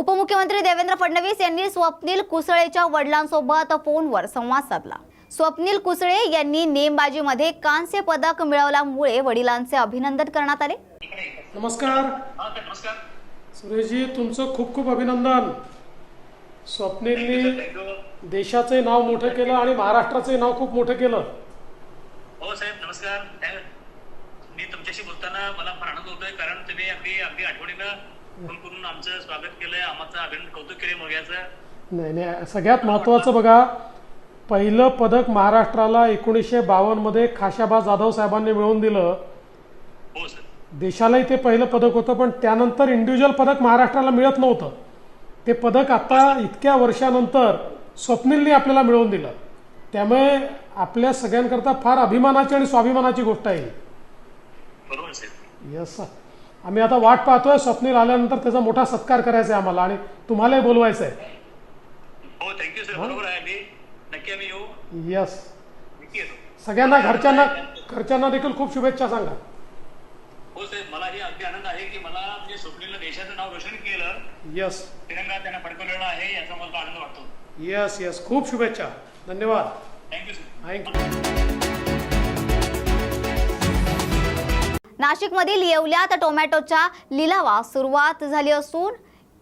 उपमुख्यमंत्री देवेंद्र फडणवीस यांनी स्वप्नील कुसळेच्या वडिलांसोबत फोनवर संवाद साधला. स्वप्नील कुसळे यांनी नेमबाजीमध्ये कांस्य पदक मिळवल्यामुळे वडिलांचे अभिनंदन करण्यात आले. नमस्कार. हा सर नमस्कार सुरेशजी तुमचं खूप खूप अभिनंदन. स्वप्नीलनी देशाचे नाव मोठं केलं आणि महाराष्ट्राचे नाव खूप मोठं केलं. हो साहेब नमस्कार. मी तुमच्याशी बोलताना मला फार आनंद होतोय कारण तुम्ही अगदी अगदी आठवणीनं फोन करून आमचं स्वागत केलंय. आमचं अभिनंदन कौतुक केले मुलग्याचं. नाही नाही सगळ्यात महत्त्वाचं बघा पहिलं पदक महाराष्ट्राला एकोणीसशे बावन्नमध्ये खाशाबा जाधव साहेबांनी मिळवून दिलं. हो सर. देशालाही ते पहिलं पदक होतं पण त्यानंतर इंडिव्हिज्युअल पदक महाराष्ट्राला मिळत नव्हतं. ते पदक आता इतक्या वर्षानंतर स्वप्नीलनी आपल्याला मिळवून दिलं. त्यामुळे आपल्या सगळ्यांकरता फार अभिमानाची आणि स्वाभिमानाची गोष्ट आहे येस आम्ही आता वाट पाहतोय स्वप्नील आल्यानंतर त्याचा मोठा सत्कार करायचा आहे आम्हाला आणि तुम्हालाही बोलवायचं आहे. हो थँक्यू सर बरोबर आहे मी नक्की आम्ही येऊ. येस नक्की येतो. सगळ्यांना घरच्यांना घरच्यांना देखील खूप शुभेच्छा सांगा. हो साहेब मला ही अगदी आनंद आहे की मला म्हणजे स्वप्नीलनं देशाचं नाव रोशन केलं. येस तिरंगा त्यांना फडकवलेला आहे याचा मला आनंद वाटतो. येस येस खूप शुभेच्छा. धन्यवाद. थँक्यू सर थँक्यू नाशिकमधील येवल्यात टोमॅटोच्या लिलावास सुरुवात झाली असून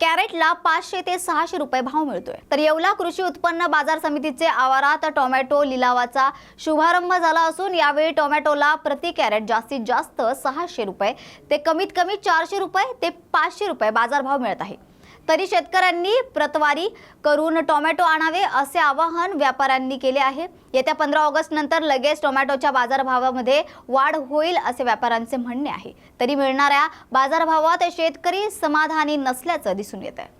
कॅरेटला पाचशे ते सहाशे रुपये भाव मिळतोय. तर येवला कृषी उत्पन्न बाजार समितीचे आवारात टोमॅटो लिलावाचा शुभारंभ झाला असून यावेळी टोमॅटोला प्रति कॅरेट जास्तीत जास्त सहाशे रुपये ते कमीत कमी चारशे रुपये ते पाचशे रुपये बाजारभाव मिळत आहे. तरी शेतकऱ्यांनी प्रतवारी करून टोमॅटो आणावे असे आवाहन व्यापाऱ्यांनी केले आहे येत्या पंधरा ऑगस्ट नंतर लगेच टोमॅटोच्या बाजारभावामध्ये वाढ होईल असे व्यापाऱ्यांचे म्हणणे आहे तरी मिळणाऱ्या बाजारभावात शेतकरी समाधानी नसल्याचं दिसून येत आहे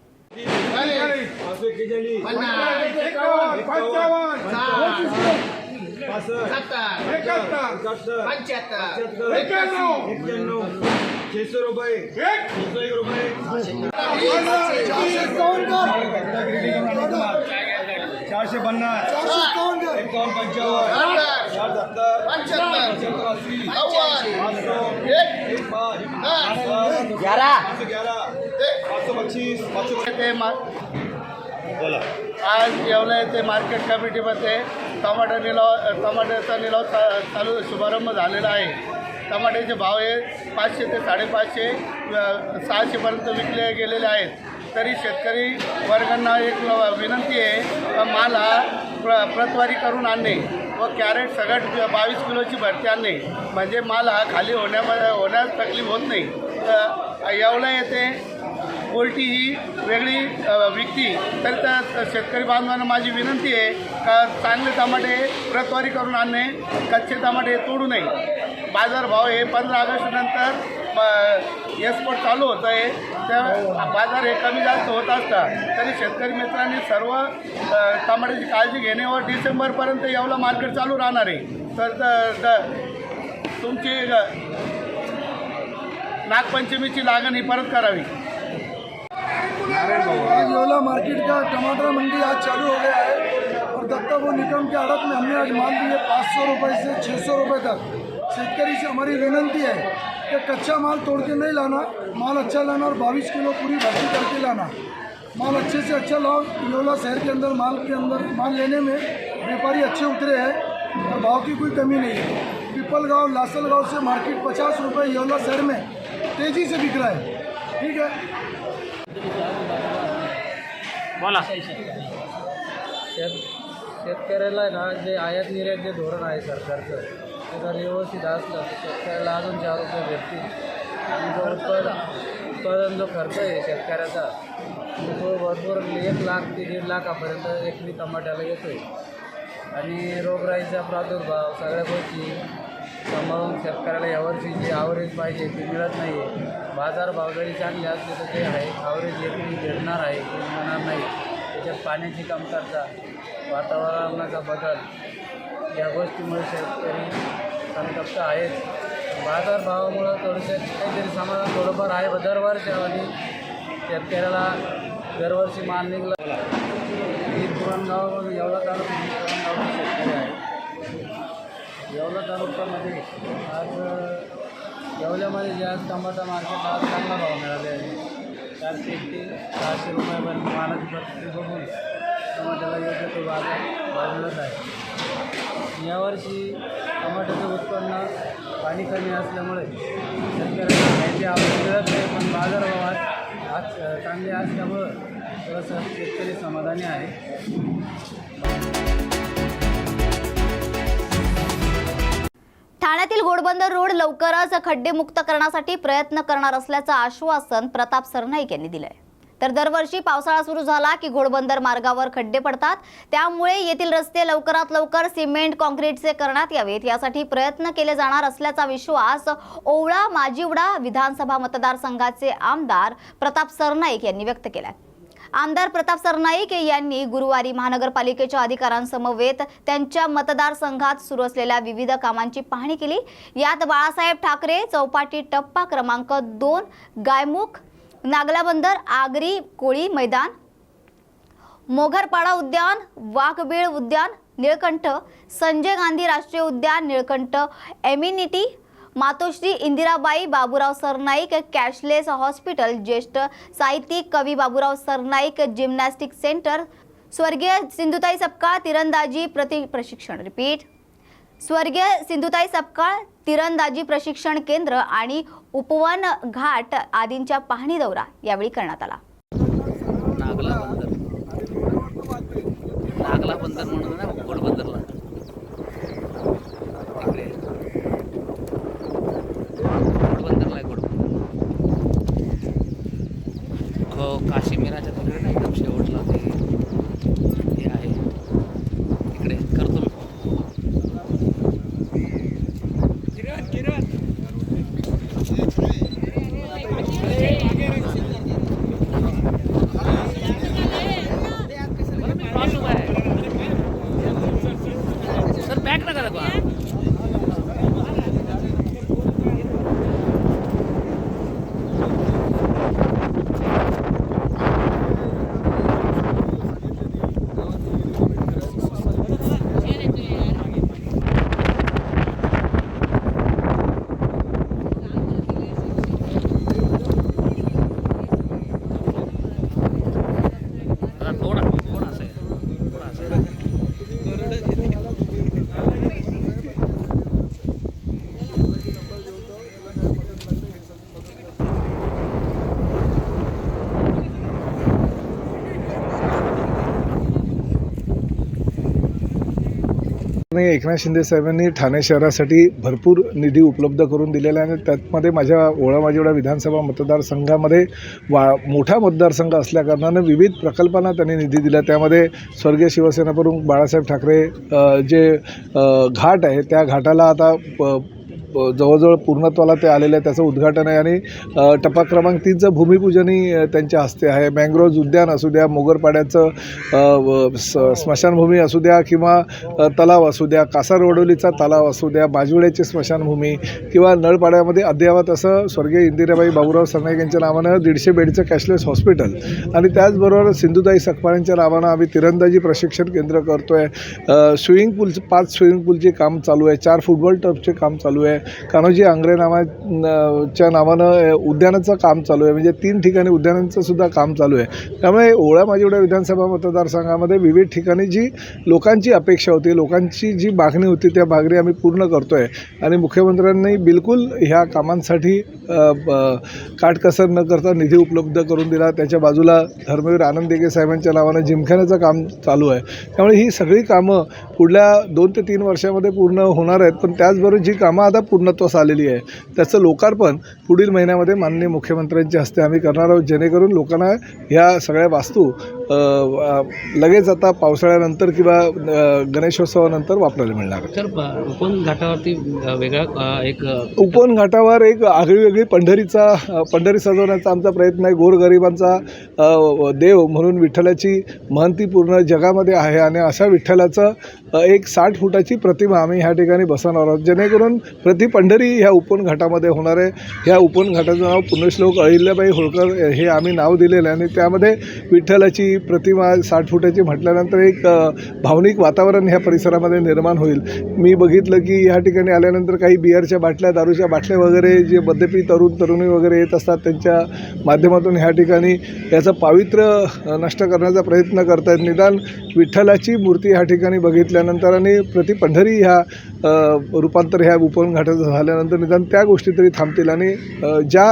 छेशे रुपये. छेशे एक रुपये. चारशे पन्नास. एकावन्न पंचावन्न. चार सत्तर पंच्याहत्तर अस्सी पाचशो एक पाच ग्यारह पाचशे ग्यारह पाचशे पच्चीस. पाचशे ते बोला. आज येवला येथे मार्केट कमिटीमध्ये. टमाटर निलाव टमाट्याचा निलाव चा- चालू शुभारंभ झालेला आहे. टमाट्याचे भाव हे पाचशे ते साडेपाचशे सहाशेपर्यंत विकले गेलेले आहेत. तरी शेतकरी वर्गांना एक विनंती आहे माल हा प्र प्रतवारी करून आणणे व कॅरेट सगळ्यात बावीस किलोची भरती आणणे. म्हणजे माल हा खाली होण्यामध्ये होण्यास तकलीफ होत नाही. एवढं येते पोल्ट्री ही वेगळी विकती. तर त्या शेतकरी बांधवांना माझी विनंती आहे का चांगले टमाटे प्रतवारी करून आणणे कच्चे टमाटे तोडू नये. बाजारभाव हे पंधरा ऑगस्टनंतर एक्सपोर्ट चालू होत आहे. त्या बाजार हे कमी जास्त होत असतात तरी शेतकरी मित्रांनी सर्व टमाट्याची काळजी घेणे व डिसेंबरपर्यंत येवला मार्केट चालू राहणार आहे. तर तुमची नागपंचमीची लागण ही परत करावी. योला मार्केट का टमाटर मंडी आज चालू हो गया है और दत्ता वो निगम के अड़क में हमने आज माल दिए पाँच सौ रुपये से छः सौ रुपये तक। शेतकरी से हमारी विनंती है कि कच्चा माल तोड़ के नहीं लाना, माल अच्छा लाना और बाईस किलो पूरी भर्ती करके लाना। माल अच्छे से अच्छा लाओ योला शहर के अंदर माल के अंदर माल लेने में व्यापारी अच्छे उतरे हैं और भाव की कोई कमी नहीं है। पिपल गाँव लासल गाँव से मार्केट पचास रुपये योला शहर में तेज़ी से बिक रहा है। ठीक है बोला. शेत शेतकऱ्याला ना जे आयात निर्यात जे धोरण आहे सरकारचं ते जर व्यवस्थित असलं तर शेतकऱ्याला अजून चार रुपये भेटतील. आणि जो उत्पादन उत्पादन जो खर्च आहे शेतकऱ्याचा तो भरपूर एक लाख ते दीड लाखापर्यंत एकरी टमाट्याला येतो आहे आणि रोगराईचा प्रादुर्भाव सगळ्या गोष्टी सांभाळून शेतकऱ्याला यावर्षी जे ॲव्हरेज पाहिजे ते मिळत नाही आहे बाजारभाव जरी चांगले असले तर ते आहे. ॲव्हरेज एकरी भेटणार आहे ते मिळणार नाही. त्याच्यात पाण्याची कमतरता वातावरणाचा बदल या गोष्टीमुळे शेतकरी संतप्त आहेत. बाजारभावामुळं थोडंसं काहीतरी समाधान थोडंफार आहे दरवर्षी आणि शेतकऱ्याला दरवर्षी मान निघला. ही पुरणगाव एवढा तालुका पुरणगावचा शेतकरी आहे. येवला तालुक्यामध्ये. आज येवल्यामध्ये जे आज टमाटा मार्केट आज चांगला भाव मिळाले आहे. चारशे ते सहाशे रुपयापर्यंत मालाची प्रकृती बघून टमाट्याला योग्य तो बाजार भाव मिळत आहे. यावर्षी टमाट्याचं उत्पन्न पाणी कमी असल्यामुळे शेतकऱ्यांना घ्यायची आवड मिळत नाही पण बाजारभावात आज आज चांगले असल्यामुळं थोडंसं शेतकरी समाधानी आहे. ठाण्यातील घोडबंदर रोड लवकरच खड्डेमुक्त करण्यासाठी प्रयत्न करणार असल्याचं आश्वासन प्रताप सरनाईक यांनी दिलंय. तर दरवर्षी पावसाळा सुरू झाला की घोडबंदर मार्गावर खड्डे पडतात. त्यामुळे येथील रस्ते लवकरात लवकर सिमेंट कॉन्क्रीटचे करण्यात यावेत. यासाठी प्रयत्न केले जाणार असल्याचा विश्वास ओवळा माजिवडा विधानसभा मतदारसंघाचे आमदार प्रताप सरनाईक यांनी व्यक्त केला आमदार प्रताप सरनाईक यांनी गुरुवारी महानगरपालिकेच्या अधिकाऱ्यांसमवेत त्यांच्या मतदारसंघात सुरू असलेल्या विविध कामांची पाहणी केली. यात बाळासाहेब ठाकरे चौपाटी टप्पा क्रमांक दोन गायमुख नागलाबंदर आगरी कोळी मैदान मोघरपाडा उद्यान वाघबीळ उद्यान निळकंठ संजय गांधी राष्ट्रीय उद्यान Nilkanth amenity Matoshree Indirabai Baburao Sarnaik cashless hospital ज्येष्ठ साहित्यिक कवी बाबूराव सरनाईक जिम्नॅस्टिक सेंटर स्वर्गीय सिंधुताई सपकाळ तिरंदाजी प्रति प्रशिक्षण रिपीट. स्वर्गीय सिंधुताई सपकाळ तिरंदाजी प्रशिक्षण केंद्र आणि उपवन घाट आदींच्या पाहणी दौरा यावेळी करण्यात आला. नागला बंदर. नागला बंदर म्हणून ना गोड बंदरला तिकडे गोड बंदरला आहे गोड बंदर हो काश्मीराच्या तिकडे ना एकदम शेवटला ते हे आहे तिकडे करतो मी पासून आहे सर बॅक नका दाखवा जरा थोडा थोडा असं आहे थोडा असं आहे आणि एकनाथ शिंदे साहेबांनी ठाणे शहरासाठी भरपूर निधी उपलब्ध करून दिलेला आहे आणि त्यातमध्ये माझ्या ओळामाजेवडा विधानसभा मतदारसंघामध्ये वा मोठा मतदारसंघ असल्याकारणानं विविध प्रकल्पांना त्यांनी निधी दिला. त्यामध्ये स्वर्गीय शिवसेनाप्रमुख बाळासाहेब ठाकरे जे घाट आहे त्या घाटाला आता प- जवळजवळ पूर्णत्वाला ते आलेलं आहे त्याचं उद्घाटन आहे आणि टपा टप्पा क्रमांक तीनचं भूमिपूजनही त्यांच्या हस्ते आहे. मँग्रोव्ज उद्यान असू द्या मोगरपाड्याचं स्मशानभूमी असू द्या किंवा तलाव असू द्या कासारवडोलीचा तलाव असू द्या बाजवड्याची स्मशानभूमी किंवा नळपाड्यामध्ये अद्ययावत असं स्वर्गीय इंदिराबाई बाबूराव सरनाईक यांच्या नावानं दीडशे बेडचं कॅशलेस हॉस्पिटल. आणि त्याचबरोबर सिंधुताई सकपाळांच्या नावानं आम्ही तिरंदाजी प्रशिक्षण केंद्र करतो आहे स्विमिंग पूल पाच स्विमिंग पूलचे काम चालू आहे चार फुटबॉल टर्फचे काम चालू आहे. कान्होजी आंग्रे नामा च्या नावानं उद्यानाचं काम चालू आहे. म्हणजे तीन ठिकाणी उद्यानांचं सुद्धा काम चालू आहे. त्यामुळे ओळा माझेवड्या विधानसभा मतदारसंघामध्ये विविध ठिकाणी जी लोकांची अपेक्षा होती लोकांची जी मागणी होती त्या मागणी आम्ही पूर्ण करतो आहे आणि मुख्यमंत्र्यांनी बिलकुल ह्या कामांसाठी काटकसर न करता निधी उपलब्ध करून दिला. त्याच्या बाजूला धर्मवीर आनंद देगे साहेबांच्या नावानं जिमखान्याचं काम चालू आहे. त्यामुळे ही सगळी कामं पुढल्या दोन ते तीन वर्षामध्ये पूर्ण होणार आहेत. पण त्याचबरोबर जी कामं आता पूर्णत्वास आलेली आहे त्याचं लोकार्पण पुढील महिन्यामध्ये माननीय मुख्यमंत्र्यांच्या हस्ते आम्ही करणार आहोत. जेणेकरून लोकांना ह्या सगळ्या वास्तू लगेच आता पावसाळ्यानंतर किंवा गणेशोत्सवानंतर वापरायला मिळणार. ब- उपवन घाटावरती वेगळा एक उपवन घाटावर एक आगळीवेगळी पंढरीचा पंढरी सजवण्याचा आमचा प्रयत्न आहे. गोरगरिबांचा देव म्हणून विठ्ठलाची महंती पूर्ण जगामध्ये आहे आणि अशा विठ्ठलाचं एक साठ फुटाची प्रतिमा आम्ही ह्या ठिकाणी बसवणार आहोत. जेणेकरून प्रति पंढरी ह्या उपवन घाटामध्ये होणार आहे. ह्या उपवन घाटाचं नाव पुण्यश्लोक अहिल्याबाई होळकर हे आम्ही नाव दिलेलं आहे आणि त्यामध्ये विठ्ठलाची प्रतिमा साठ फुटाची म्हटल्यानंतर एक भावनिक वातावरण ह्या परिसरामध्ये निर्माण होईल. मी बघितलं की ह्या ठिकाणी आल्यानंतर काही बियरच्या बाटल्या दारूच्या बाटल्या वगैरे जे मद्यपी तरुण तरुणी वगैरे येत असतात त्यांच्या माध्यमातून ह्या ठिकाणी याचं पावित्र्य नष्ट करण्याचा प्रयत्न करतायत. निदान विठ्ठलाची मूर्ती ह्या ठिकाणी बघितल्यानंतर आणि प्रति पंढरी ह्या रूपांतर ह्या उपवन घाटाचं झाल्यानंतर निदान त्या गोष्टी तरी थांबतील आणि ज्या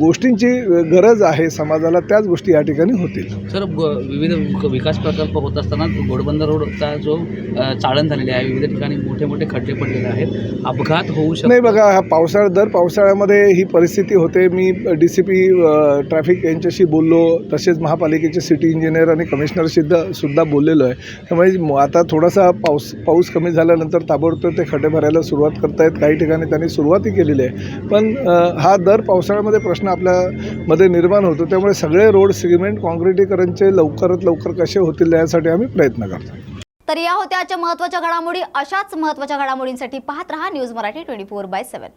गोष्टींची गरज आहे समाजाला त्याच गोष्टी या ठिकाणी होतील. सर विविध विक- विकास प्रकल्प होत असताना घोडबंदर रोडचा जो चाळण झालेली आहे विविध ठिकाणी मोठे मोठे खड्डे पडलेले आहेत. अपघात होऊ शकतो. नाही बघा हा पावसाळा दर पावसाळ्यामध्ये ही परिस्थिती होते. मी डी सी पी ट्रॅफिक यांच्याशी बोललो. तसेच महापालिकेचे सिटी इंजिनियर आणि कमिशनर सुद्धा बोललेलो आहे. त्यामुळे आता थोडासा पाऊस पाऊस कमी झाल्यानंतर ताबडतोब ते खड्डे भरायला सुरुवात करतायत. काही ठिकाणी त्यांनी सुरुवातही केलेली आहे. पण हा दर पावसाळ्यामध्ये प्रश्न आपल्यामध्ये निर्माण होतो. त्यामुळे सगळे रोड सिमेंट काँक्रिटीकरणचे लवकरात लवकर कसे होतील यासाठी आम्ही प्रयत्न करतो तर या होत्या आजच्या महत्त्वाच्या घडामोडी. अशाच महत्त्वाच्या घडामोडींसाठी पाहत रहा news Marathi twenty four by seven.